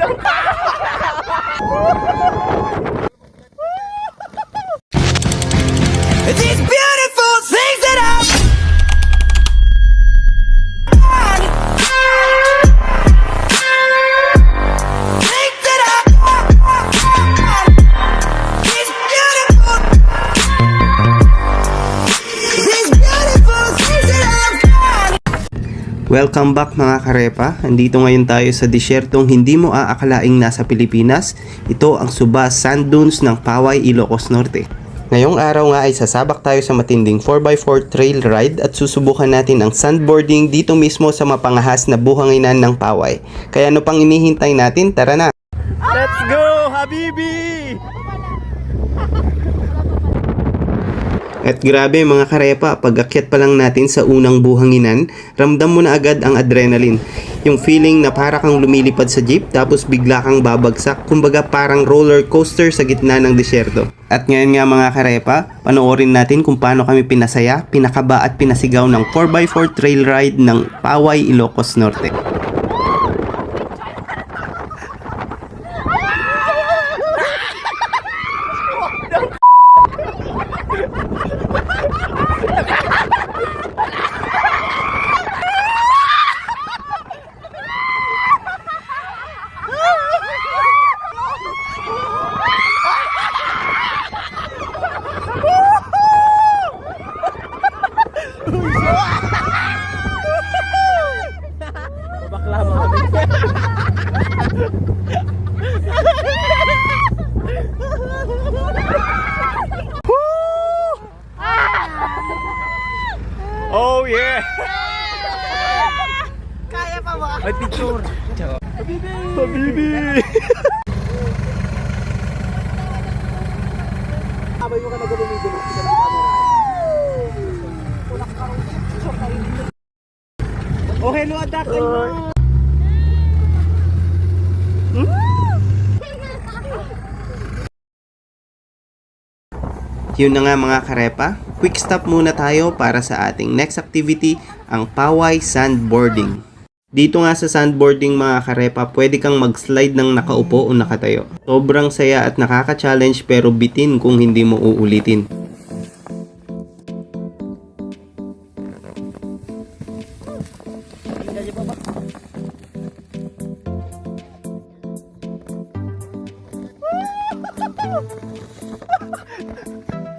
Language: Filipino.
ดูขา Welcome back mga karepa. Andito ngayon tayo sa disyertong hindi mo aakalaing nasa Pilipinas. Ito ang Subas Sand Dunes ng Paway, Ilocos Norte. Ngayong araw nga ay sasabak tayo sa matinding 4x4 trail ride at susubukan natin ang sandboarding dito mismo sa mapangahas na buhanginan ng Paway. Kaya ano pang inihintay natin? Tara na! Let's go, Habibi! At grabe mga karepa, pag akyat pa lang natin sa unang buhanginan, ramdam mo na agad ang adrenaline. Yung feeling na para kang lumilipad sa jeep tapos bigla kang babagsak, kumbaga parang roller coaster sa gitna ng disyerto. At ngayon nga mga karepa, panoorin natin kung paano kami pinasaya, pinakaba at pinasigaw ng 4x4 trail ride ng Paway, Ilocos Norte. Bakla mo kami. Oh yeah! Kaya pa ba? May picture. Habibi! Habibi! Abay mo ka na ng camera. Oh, hello, adak! Hello! Yun na nga mga karepa, quick stop muna tayo para sa ating next activity, ang Paway Sandboarding. Dito nga sa sandboarding mga karepa, pwede kang mag-slide ng nakaupo o nakatayo. Sobrang saya at nakaka-challenge pero bitin kung hindi mo uulitin. Ha ha ha!